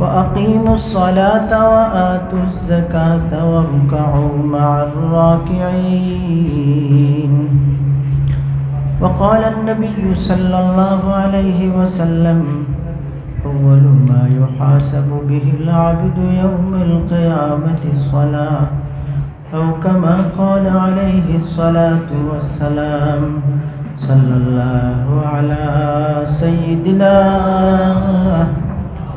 وأقيموا الصلاة وآتوا الزكاة واركعوا مع الراكعين. وقال النبي صلى الله عليه وسلم أول ما يحاسب به العبد يوم القيامة الصلاة أو كما قال عليه الصلاة والسلام صلى الله على سيدنا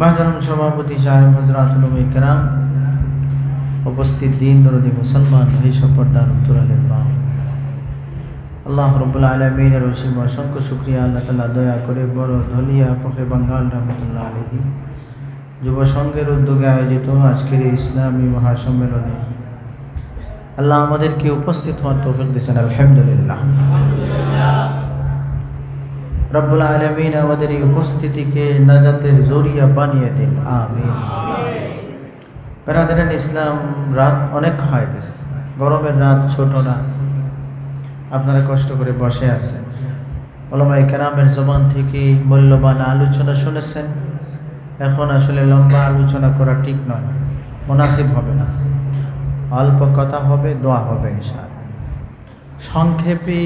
মাহজারম সভাপতি সাহেব হজরাতুল কেরাম উপস্থিত দিন দরদি মুসলমান ভাই সপর্দার উত্তরালের মা। আল্লাহ রব্বুল্লা আলমিনের রসিম অসংখ্য শুক্রিয়া, আল্লাহ তালা দয়া করে বড় ধলিয়া ফখরে বাঙ্গাল রহমতুল্লাহ আলহী যুব সংঘের উদ্যোগে আয়োজিত আজকের ইসলামী মহাসম্মেলনে আল্লাহ আমাদেরকে উপস্থিত হওয়ার তৌফিক দিয়েছেন, আলহামদুলিল্লাহ। রব্বুল আলমিন আমাদের এই উপস্থিতিকে নাজাতের জরিয়া বানিয়ে দিন, আমিন। বেড়াদের ইসলাম, রাত অনেক হয় গেছে গরমের রাত ছোট না। আপনারা কষ্ট করে বসে আছেন। ওলামাই কেরামের জবান থেকে মূল্যবান আলোচনা শুনেছেন। এখন আসলে লম্বা আলোচনা করা ঠিক নয়, মুনাসিব হবে না। অল্প কথা হবে, দোয়া হবে ইনশাল সংক্ষেপে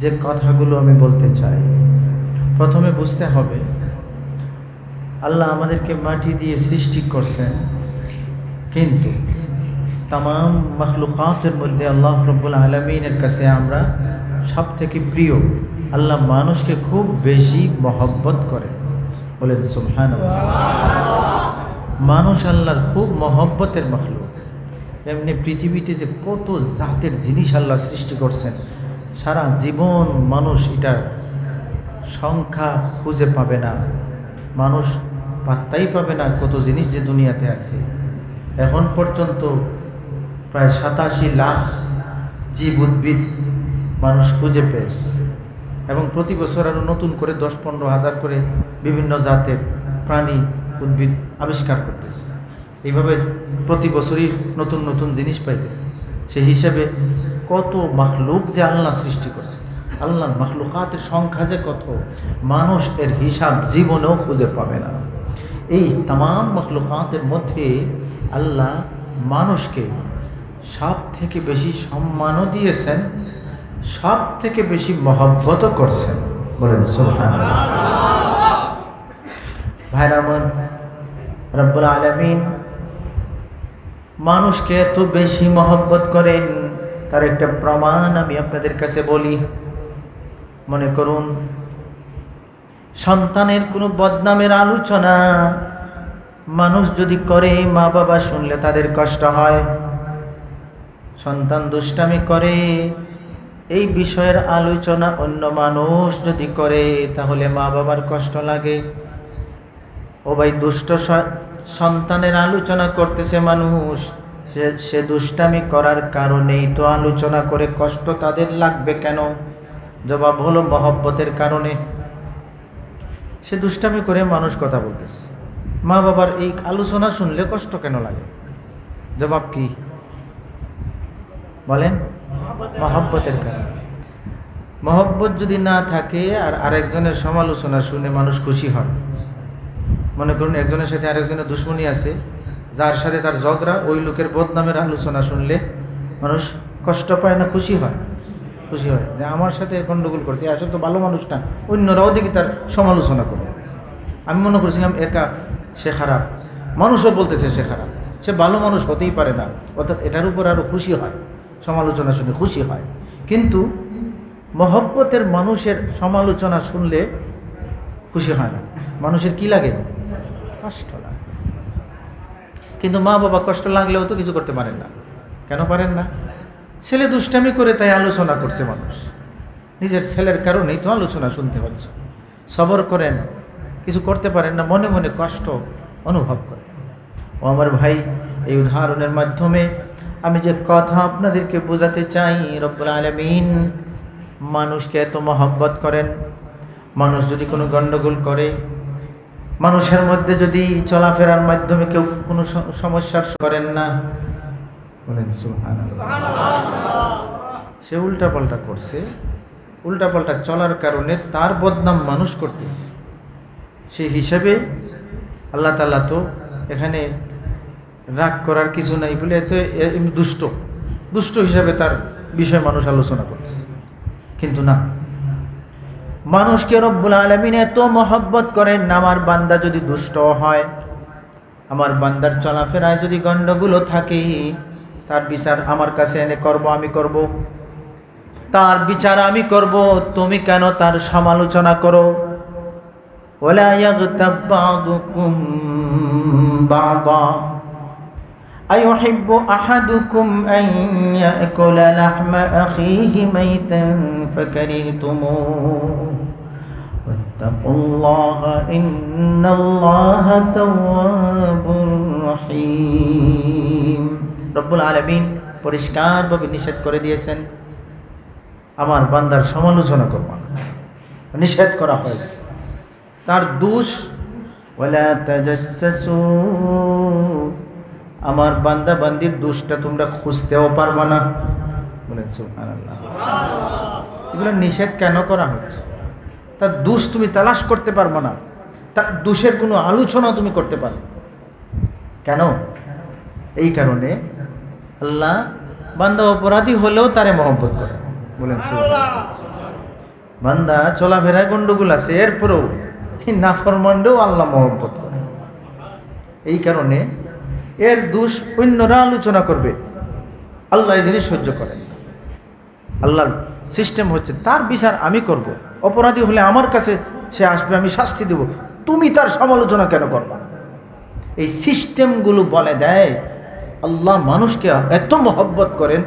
যে কথাগুলো আমি বলতে চাই। প্রথমে বুঝতে হবে আল্লাহ আমাদেরকে মাটি দিয়ে সৃষ্টি করছেন কিন্তু তাম মখলুকাতের মধ্যে আল্লাহ রব্বুল আলমিনের কাছে আমরা সব থেকে প্রিয় আল্লাহ মানুষকে খুব বেশি মহব্বত করে। বলেন সুলহান মানুষ আল্লাহর খুব মহব্বতের মখলুক। এমনি পৃথিবীতে যে কত জাতের জিনিস আল্লাহ সৃষ্টি করছেন সারা জীবন মানুষ এটার সংখ্যা খুঁজে পাবে না। মানুষ পাত্তাই পাবে না কত জিনিস যে দুনিয়াতে আছে। এখন পর্যন্ত প্রায় সাতাশি লাখ জীব উদ্ভিদ মানুষ খুঁজে পেয়েছে এবং প্রতি বছর আরও নতুন করে দশ পনেরো হাজার করে বিভিন্ন জাতের প্রাণী উদ্ভিদ আবিষ্কার করতেছে। এইভাবে প্রতি বছরই নতুন নতুন জিনিস পাইতেছে। সেই হিসাবে কত মাখলুক যে আল্লাহ সৃষ্টি করছে। আল্লাহ মাখলুকাতের সংখ্যা যে কত, মানুষ এর হিসাব জীবনেও খুঁজে পাবে না। এই তাম মখলুকাতের মধ্যে আল্লাহ মানুষকে সব থেকে বেশি সম্মানও দিয়েছেন সব থেকে বেশি মহব্বতও করছেন। বলেন সুলহান ভাইরা আমার, রব্বুল আলমিন, মানুষকে এত বেশি মহব্বত করেন। তার একটা প্রমাণ আমি আপনাদের কাছে বলি। মনে করুন, সন্তানের কোনো বদনামের আলোচনা মানুষ যদি করে মা বাবা শুনলে তাদের কষ্ট হয়। সন্তান দুষ্টামি করে, এই বিষয়ের আলোচনা অন্য মানুষ যদি করে, তাহলে মা বাবার কষ্ট লাগে। ও ভাই, দুষ্ট সন্তানের আলোচনা করতেছে মানুষ। সে দুষ্টামি করার কারণেই তো আলোচনা করে কষ্ট তাদের লাগবে কেন? জবাব হলো মহব্বতের কারণে। সে দুষ্টামি করে মানুষ কথা বলতেছে। মা বাবার এই আলোচনা শুনলে কষ্ট কেন লাগে? জবাব কি? বলেন, মহব্বতের কারণে। মহব্বত যদি না থাকে আর আরেকজনের সমালোচনা শুনে মানুষ খুশি হয় মনে করুন একজনের সাথে আরেকজনের দুশ্মনী আছে যার সাথে তার ঝগড়া, ওই লোকের বদনামের আলোচনা শুনলে মানুষ কষ্ট পায় না, খুশি হয় খুশি হয়। যে আমার সাথে গণ্ডগোল করছে, আসলে তো ভালো মানুষ না অন্যরাও দেখি তার সমালোচনা করে। আমি মনে করছিলাম একা, সে খারাপ। মানুষও বলতেছে সে খারাপ। সে ভালো মানুষ হতেই পারে না, অর্থাৎ এটার উপর আরও খুশি হয়, সমালোচনা শুনে খুশি হয়। কিন্তু মহব্বতের মানুষের সমালোচনা শুনলে খুশি হয় না। মানুষের কি লাগে? কষ্ট লাগে। কিন্তু মা বাবা কষ্ট লাগলেও তো কিছু করতে পারেন না। কেন পারেন না? ছেলে দুষ্টামি করে তাই আলোচনা করছে মানুষ। নিজের ছেলের কারণেই তো আলোচনা শুনতে হচ্ছে। সবর করেন, কিছু করতে পারেন না, মনে মনে কষ্ট অনুভব করেন। ও আমার ভাই, এই উদাহরণের মাধ্যমে আমি যে কথা আপনাদেরকে বোঝাতে চাই, রব্বুল আলমিন, মানুষকে এত মহব্বত করেন। মানুষ যদি কোনো গণ্ডগোল করে মানুষের মধ্যে যদি চলাফেরার মাধ্যমে কেউ কোনো সমস্যার করেন না। বলেন। সে উল্টাপাল্টা করছে। উল্টাপাল্টা চলার কারণে তার বদনাম মানুষ করতেছে। সেই হিসাবে আল্লাহ তাল্লাহ তো এখানে রাগ করার কিছু নাই বলে এত দুষ্ট। দুষ্ট হিসাবে তার বিষয় মানুষ আলোচনা করতেছে। কিন্তু না। মানুষকে রব্বুল আলমিন এত মহব্বত করেন আমার বান্দা যদি দুষ্ট হয়, আমার বান্দার চলাফেরায় যদি গণ্ডগুলো থাকে, তার বিচার আমার কাছে এনে করব, আমি করব। তার বিচার আমি করব, তুমি কেন তার সমালোচনা করো? ওলা বাবা أيحب أحدكم أن يأكل لحم أخيه ميتا فكرهتموه واتقوا الله إن الله تواب رحيم رب العالمين পরিষ্কারভাবে নিষেধ করে দিয়েছেন আমার বান্দার সমালোচনা করব না নিষেধ করা হয়েছে তার দোষ ওয়ালা তাজাসসু আমার বান্দা বান্দির দোষটা তোমরা খুঁজতেও পারবে না। এগুলো নিষেধ কেন করা হচ্ছে? তার দোষ তুমি তালাশ করতে পারবে না। তার দোষের কোনো আলোচনা তুমি করতে পারো কেন? এই কারণে আল্লাহ বান্দা অপরাধী হলেও তারে মহব্বত করে। বলেন। বান্দা চলাফেরায় গন্ডগোল আছে, এরপরেও এই নাফরমানরেও আল্লাহ মহব্বত করে। এই কারণে এর দোষ অন্যরা আলোচনা করবে। আল্লাহ এই জিনিস সহ্য করেন আল্লাহর সিস্টেম হচ্ছে, তার বিচার আমি করব। অপরাধী হলে আমার কাছে সে আসবে, আমি শাস্তি দেব। তুমি তার সমালোচনা কেন করবা? এই সিস্টেমগুলো বলে দেয়, আল্লাহ মানুষকে এত মহব্বত করেন,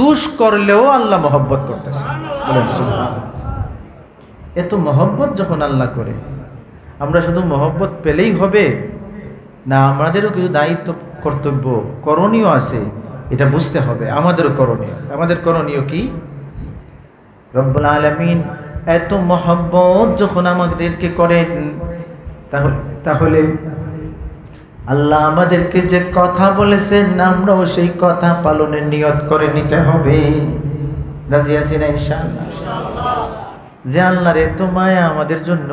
দুষ করলেও আল্লাহ মহব্বত করতেছে। এত মহব্বত যখন আল্লাহ করে, আমরা শুধু মহব্বত পেলেই হবে, না আমাদেরও কিছু দায়িত্ব কর্তব্য করণীয় আছে, এটা বুঝতে হবে। আমাদেরও করণীয় আছে। আমাদের করণীয় কি? রব্বুল আলমিন এত মহব্বত যখন আমাদেরকে করেন, তাহলে আল্লাহ আমাদেরকে যে কথা বলেছেন, আমরাও সেই কথা পালনের নিয়ত করে নিতে হবে। রাজি আছি না যে আল্লাহর এত মায়া আমাদের জন্য,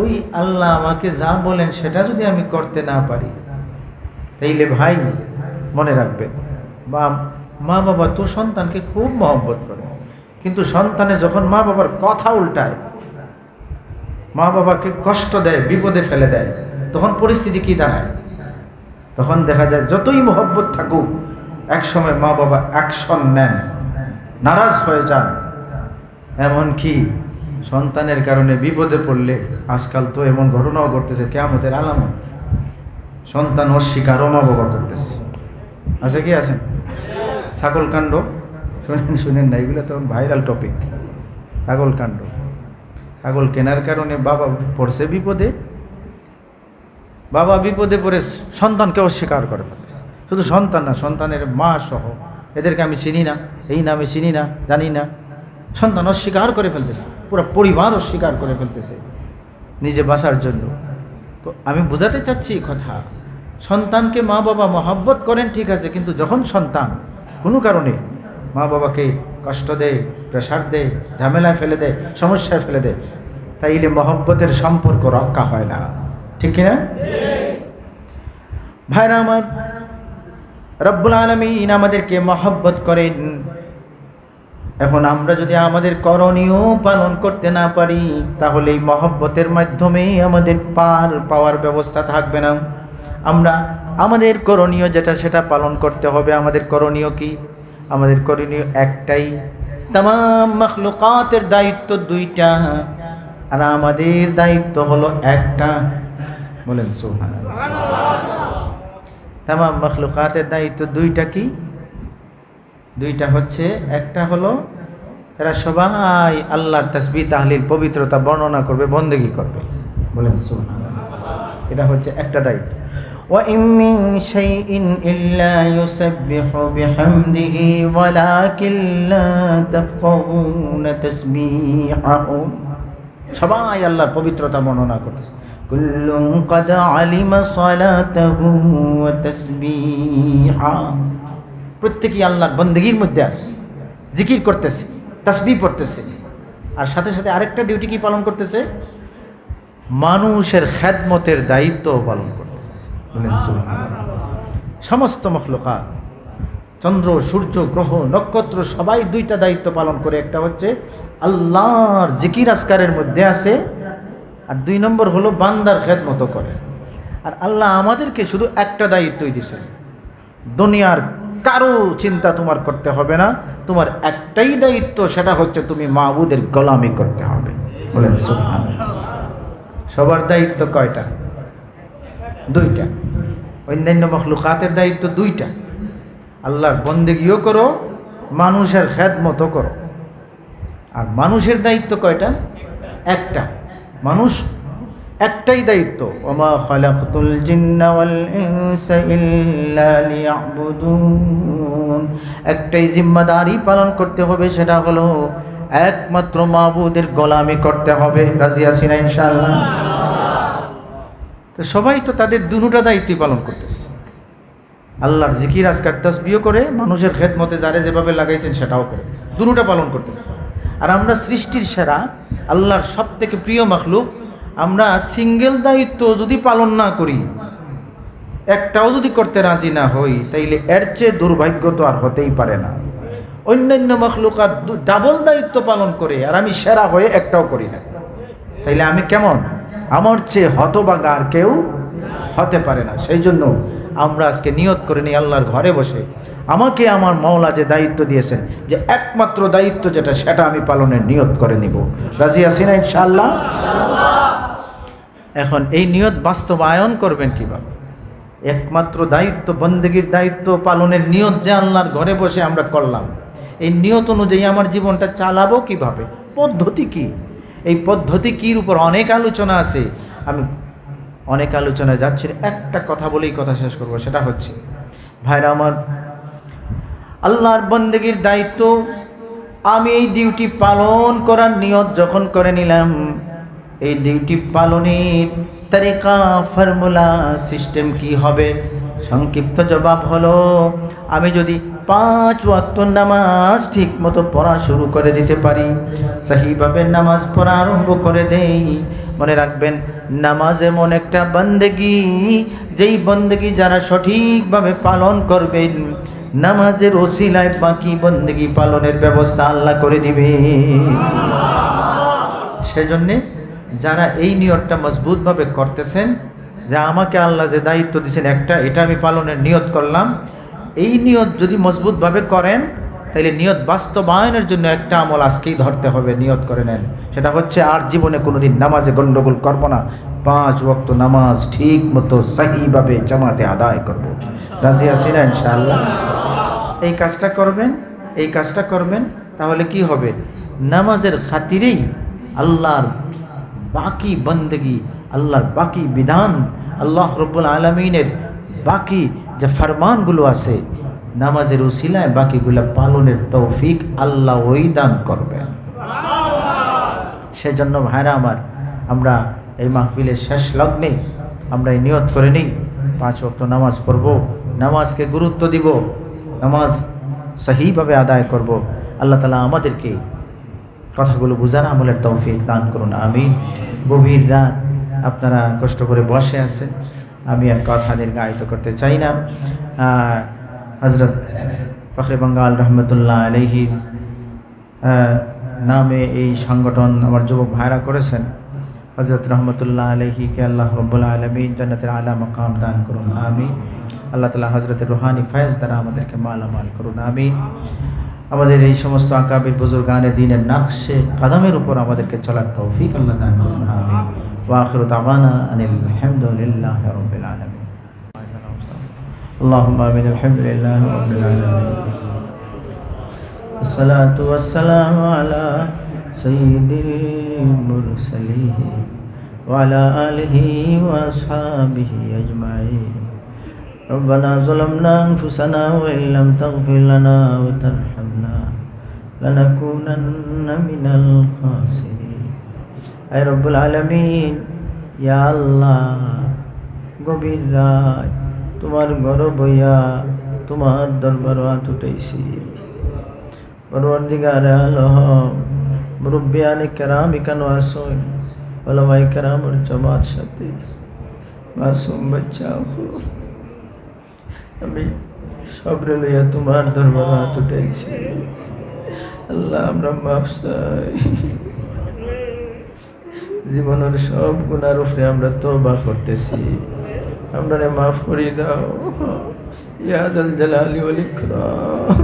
ওই আল্লাহ আমাকে যা বলেন, সেটা যদি আমি করতে না পারি তাইলে ভাই মনে রাখবে, বা মা বাবা তো সন্তানকে খুব মহব্বত করে। কিন্তু সন্তানে যখন মা বাবার কথা উল্টায় মা বাবাকে কষ্ট দেয়, বিপদে ফেলে দেয়, তখন পরিস্থিতি কি দাঁড়ায়? তখন দেখা যায় যতই মহব্বত থাকুক, একসময় মা বাবা অ্যাকশন নেন, নারাজ হয়ে যান। এমনকি সন্তানের কারণে বিপদে পড়লে আজকাল তো এমন ঘটনাও ঘটতেছে কেমতের আলামত। সন্তান অস্বীকার মা বাবা করতেছে। আছে কি আছেন ছাগল কাণ্ড। শুনেন শুনেন না, এগুলো তো ভাইরাল টপিক ছাগল কাণ্ড। ছাগল কেনার কারণে বাবা পড়ছে বিপদে। বাবা বিপদে পড়ে সন্তানকে অস্বীকার করে ফেলেছে শুধু সন্তান না, সন্তানের মা সহ, এদেরকে আমি চিনি না, এই নামে চিনি না, জানি না। সন্তান অস্বীকার করে ফেলতেছে, পুরো পরিবার অস্বীকার করে ফেলতেছে নিজে বাঁচার জন্য। তো আমি বোঝাতে চাচ্ছি কথা। সন্তানকে মা বাবা মহাব্বত করেন, ঠিক আছে, কিন্তু যখন সন্তান কোনো কারণে মা বাবাকে কষ্ট দেয়, প্রেশার দেয়, ঝামেলায় ফেলে দেয়, সমস্যায় ফেলে দেয়, তাইলে মহব্বতের সম্পর্ক রক্ষা হয় না। ঠিক কিনা? ভাইরা আমার, রব্বুল আলমিন আমাদেরকে মহব্বত করেন। এখন আমরা যদি আমাদের করণীয় পালন করতে না পারি, তাহলে এই মহব্বতের মাধ্যমে আমাদের পার পাওয়ার ব্যবস্থা থাকবে না। আমরা আমাদের করণীয় যেটা সেটা পালন করতে হবে। আমাদের করণীয় কি? আমাদের করণীয় একটাই। তাম মখলুকাতের দায়িত্ব দুইটা আর আমাদের দায়িত্ব হলো একটা। বলেন সোহান তাম মখলুকাতের দায়িত্ব দুইটা কি? দুইটা হচ্ছে একটা হলো এরা সবাই আল্লাহর তসবি তাহলিল পবিত্রতা বর্ণনা করবে বন্দেগি করবে বলেন সোহান এটা হচ্ছে একটা দায়িত্ব وإن من شيء إلا يسبح بحمده ولكن لا تفقهون تسبيحهم সবাই আল্লাহর পবিত্রতা বর্ণনা করতেছে কুল্লুম قد علم صلاته وتسبيحا প্রত্যেকই আল্লাহর বন্দেগীর মধ্যে আছে। জিকির করতেছে, তাসবিহ পড়তেছে। আর সাথে সাথে আরেকটা ডিউটি কি পালন করতেছে? মানুষের খেদমতের দায়িত্ব পালন করতেছে। সমস্ত মখলুকা চন্দ্র, সূর্য, গ্রহ, নক্ষত্র, সবাই দুইটা দায়িত্ব পালন করে। একটা হচ্ছে আল্লাহর জিকির আসকারের মধ্যে আছে। আর দুই নম্বর হলো বান্দার খেদমত করে। আর আল্লাহ আমাদেরকে শুধু একটা দায়িত্বই দিয়েছেন। দুনিয়ার কারও চিন্তা তোমার করতে হবে না। তোমার একটাই দায়িত্ব, সেটা হচ্ছে তুমি মাহবুদের গোলামি করতে হবে। সবার দায়িত্ব কয়টা? দুইটা। অন্যান্য মখলুকাতের দায়িত্ব দুইটা। আল্লাহর বন্দেগিও করো, মানুষের খেদমতো করো। আর মানুষের দায়িত্ব কয়টা? একটা। মানুষ একটাই দায়িত্ব। ওমা খালাকতুল জিন্না ওয়াল ইনসা ইল্লা লিয়াবুদুন। একটাই জিম্মাদারি পালন করতে হবে, সেটা হলো একমাত্র মাহবুদের গোলামি করতে হবে। রাজি আছি না, ইনশাআল্লাহ? তো সবাই তো তাদের দুটা দায়িত্বই পালন করতেছে। আল্লাহর জিকির, আজকার তসবিও করে, মানুষের খেদমতে যারে যেভাবে লাগাইছেন সেটাও করে। দুটা পালন করতেছে। আর আমরা সৃষ্টির সেরা, আল্লাহর সব থেকে প্রিয় মাখলুক আমরা সিঙ্গেল দায়িত্ব যদি পালন না করি, একটাও যদি করতে রাজি না হই, তাইলে এর চেয়ে দুর্ভাগ্য তো আর হতেই পারে না। অন্যান্য মখলুকাত ডাবল দায়িত্ব পালন করে আর আমি সেরা হয়ে একটাও করি না। তাইলে আমি কেমন? আমার চেয়ে হতবাগা আর কেউ হতে পারে না। সেই জন্য আমরা আজকে নিয়ত করে নিই আল্লাহর ঘরে বসে। আমাকে আমার মৌলা যে দায়িত্ব দিয়েছেন, যে একমাত্র দায়িত্ব যেটা, সেটা আমি পালনের নিয়ত করে নিব। রাজি আছি না ইনশাল্লাহ এখন এই নিয়ত বাস্তবায়ন করবেন কীভাবে? একমাত্র দায়িত্ব, বন্দেগীর দায়িত্ব পালনের নিয়ত যে আল্লাহর ঘরে বসে আমরা করলাম। এই নিয়ত অনুযায়ী আমার জীবনটা চালাবো কীভাবে? পদ্ধতি কি? এই পদ্ধতি কির উপর অনেক আলোচনা আছে। আমি অনেক আলোচনায় যাচ্ছি, একটা কথা বলেই কথা শেষ করব, সেটা হচ্ছে, ভাইরা আমার, আল্লাহর বন্দেগীর দায়িত্ব, আমি এই ডিউটি পালন করার নিয়ত যখন করে নিলাম এই ডিউটি পালনের তারিকা, ফর্মুলা, সিস্টেম কি হবে? সংক্ষিপ্ত জবাব হলো, আমি যদি পাঁচ ওয়াক্ত নামাজ ঠিক মতো পড়া শুরু করে দিতে পারি, সাহিভাবে নামাজ পড়া আরম্ভ করে দেই। মনে রাখবেন, নামাজ এমন একটা বন্দেগি, যেই বন্দেগি যারা সঠিকভাবে পালন করবেন, নামাজের ওসিলায় বাকি বন্দেগি পালনের ব্যবস্থা আল্লাহ করে দিবে। সেজন্যে যারা এই নিয়তটা মজবুতভাবে করতেছেন, যে আমাকে আল্লাহ যে দায়িত্ব দিয়েছেন একটা, এটা আমি পালনের নিয়ত করলাম। এই নিয়ত যদি মজবুতভাবে করেন তাহলে নিয়ত বাস্তবায়নের জন্য একটা আমল আজকেই ধরতে হবে, নিয়ত করে নেন। সেটা হচ্ছে আর জীবনে কোনোদিন নামাজে গণ্ডগোল করব না। পাঁচ ওয়াক্ত নামাজ ঠিক মতো সাহিভাবে জামাতে আদায় করব। রাজি আছি না ইনশাআল্লাহ? এই কাজটা করবেন, এই কাজটা করবেন, তাহলে কি হবে? নামাজের খাতিরেই আল্লাহর বাকি বন্দগি, আল্লাহর বাকি বিধান, আল্লাহ রব্বুল আলমিনের বাকি যে ফরমানগুলো আছে, নামাজের উসিলায় বাকিগুলো পালনের তৌফিক আল্লাহ ওই দান করবেন সেজন্য ভাইরা আমার, আমরা এই মাহফিলের শেষ লগ্নে আমরা এই নিয়ত করে নিই, পাঁচ ওয়াক্ত নামাজ পড়ব, নামাজকে গুরুত্ব দিব, নামাজ সহিভাবে আদায় করব। আল্লাহ তালা আমাদেরকে কথাগুলো বোঝার আমলের তৌফিক দান করুন আমি গভীর রাত আপনারা কষ্ট করে বসে আছেন, আমি আর কথা দীর্ঘায়িত করতে চাই না। হজরত ফখরে বাঙ্গাল রহমতুল্লাহ আলহি নামে এই সংগঠন আমার যুবক ভাইরা করেছেন। হজরত রহমতুল্লাহ আলহিকে আল্লাহ রব্বুল্লা আলমী জন্নতের আলা মকাম দান করুন আমি আল্লাহ তালা হজরতের রুহানি ফয়েজ দ্বারা আমাদেরকে মালামাল করুন আমি আমাদের এই সমস্ত আকাবির বুজুর্গানের দিনের নাকশে কাদামের উপর আমাদেরকে চলার তৌফিক আল্লাহ দান করুন আমিন ওয়াখির দাওয়ানা আনিল হামদুলিল্লাহ রাব্বিল আলামিন اللهم آمين الحمد لله رب العالمين الصلاة والسلام على سيد المرسلين وعلى آله وأصحابه أجمعين ربنا ظلمنا أنفسنا وإن لم تغفر لنا وترحمنا لنكونن من الخاسرين أي رب العالمين يا الله গভীর রাত তোমার গরব হইয়া তোমার দরবার হাত উঠাইছি পরবর্তীকার আলম মুরব্বিয়ানে কেরাম ইকানো আসুন ওলামাই কেরামর জমাত সাথে মাসুম বাচ্চা আমি সবরে লইয়া তোমার দরবার হাত উঠাইছি আল্লাহ, আমরা মাফ চাই। জীবনের সব গুণার উপরে আমরা তোবা করতেছি। আমরা মাফ করে দাও। ইয়াদ আল জালালি ওয়াল ইকরাম।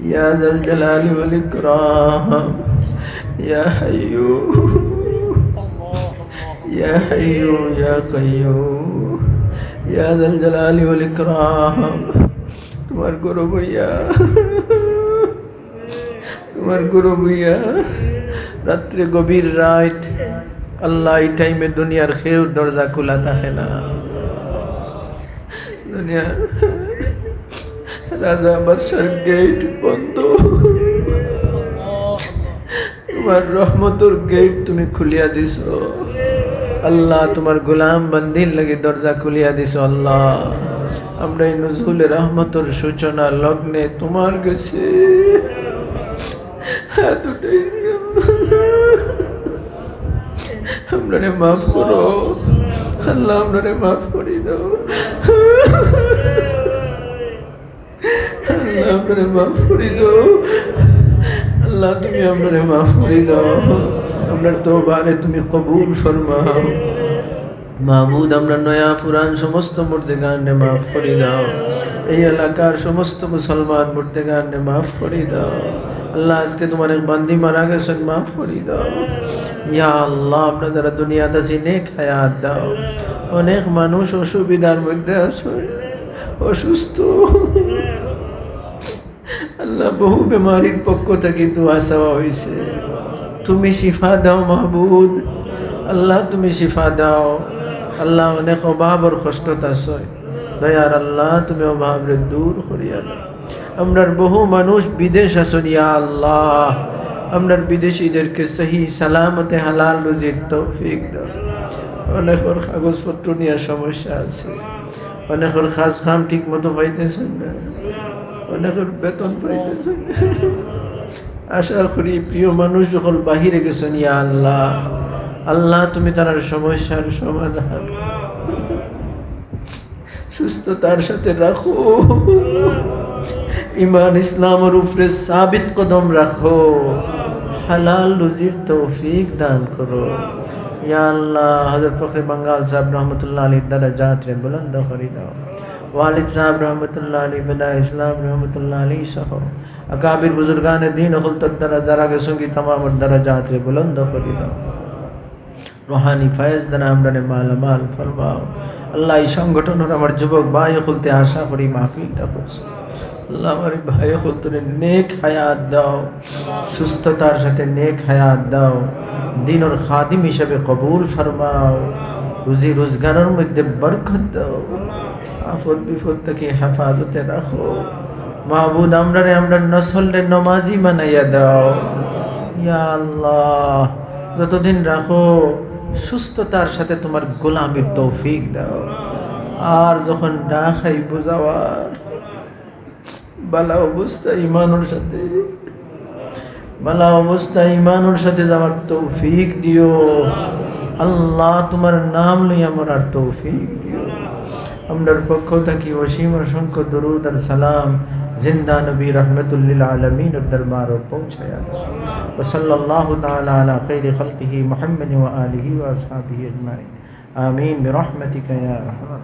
ইয়াদ আল জালালি ওয়াল ইকরাম। ইয়া হাইয়ু। ইয়া হাইয়ু, ইয়া কাইয়ুম ইয়া যাল জালালি ওয়াল ইকরাম। তোমার গুরু তোমার গুরু ভইয়া রাত্রে গভীর রাত, আল্লাহ এই টাইমে দুনিয়ার খেউ দরজা খোলা থাকে না। দুনিয়ার রাজা বাদশার গেট বন্ধ। তোমার রহমতর গেট তুমি খুলিয়া দিছ। আল্লাহ তোমার গোলাম বন্দির লাগে দরজা খুলিয়া দিছ, আল্লাহ। আমরা এই নজরুল রহমতর সূচনা লগ্নে তোমার গেছে। হাত উঠাইছি আমরা মাফ করো। আল্লাহ আমরা রে মাফ করি দাও। আল্লাহ আমরা রে মাফ করি দাও। আল্লাহ তুমি আমরা মাফ করে দাও। আপনার তো বারে তুমি কবুল ফরমাও। মাহবুদ আমরা নয়া পুরান সমস্ত মূর্তি গানে মাফ করে দাও। এই এলাকার সমস্ত মুসলমান মূর্তি গানে মাফ করে দাও। আল্লাহ, আজকে তোমার এক বান্দি মারা গেছেন, মাফ করে দাও। ইয়া আল্লাহ, আপনার যারা দুনিয়াতে আছি নেক হায়াত দাও। অনেক মানুষ অসুবিধার মধ্যে আছে। অসুস্থ। আল্লাহ, বহু বেমারির পক্ষ থেকে দোয়া চাওয়া হয়েছে। তুমি শিফা দাও মাহবুদ আল্লাহ, তুমি শিফা দাও। আল্লাহ, অনেক অভাবর কষ্টত আছে। দয়ার আল্লাহ, তুমি অভাবরে দূর করিয়া দাও। আমরার বহু মানুষ বিদেশ আসন ইয়া আল্লাহ। আমরার বিদেশিদেরকে সহি সালামতে হালাল রুজির তৌফিক অনেকের কাগজপত্র নিয়ে সমস্যা আছে। অনেকের খাস খাম ঠিক মতো পাইতেছেন না। অনেকের বেতন পাইতেছেন আশা করি প্রিয় মানুষ যখন বাহিরে গেছেন ইয়া আল্লাহ আল্লাহ তুমি তার সমস্যার সমাধান। সুস্থতার সাথে রাখো। ইমান ইসলামের উপরে সাবিত কদম রাখো। হালাল রুজির তৌফিক দান করো। ইয়া আল্লাহ হজরত ফখরে বাঙ্গাল সাহেব রহমতুল্লাহ আলীর দ্বারা যাত্রে বুলন্দ করি দাও। ওয়ালিদ সাহেব রহমতুল্লাহ আলী বেদা ইসলাম রহমতুল্লাহ আলী সহ। আকাবির বুজুর্গান দিন অকুলতর দ্বারা, যারা গে সঙ্গী তামামর দ্বারা যাত্রে বুলন্দ করি দাও। রোহানি ফায়েজ দ্বারা আমরা মালামাল ফরমাও। আল্লাহ এই সংগঠনের আমার যুবক, ভাই খুলতে আশা করি মাহফিলটা করছে। আল্লাহ আমার ভাই খুলতে নেক হায়াত দাও, সুস্থতার সাথে নেক হায়াত দাও, দিনর খাদিম হিসাবে কবুল ফরমাও, রুজি রোজগারের মধ্যে বরকত দাও আফদ বিপদ থেকে হেফাজতে রাখো। মাহবুদ আমরা আমরা নসলে নমাজি বানাইয়া দাও। ইয়া আল্লাহ, যতদিন রাখো, সুস্থতার সাথে তোমার গোলামের তৌফিক দাও। আর যখন না খাই বোঝাওয়ার বালা অবস্থা ইমানুর সাথে বালা অবস্থা ইমানুর সাথে যাওয়ার তৌফিক দিও আল্লাহ তোমার নাম লই আমার আর তৌফিক দিও আমরার পক্ষ থাকি অসীম অসংখ্য দরুদ আর সালাম জিন্দা নবী রহমতুল্লিল আলমিন দরবার পৌঁছায়া وصلى الله تعالى على خير خلقه محمد وآله وأصحابه أجمعين آمين برحمتك يا رحمن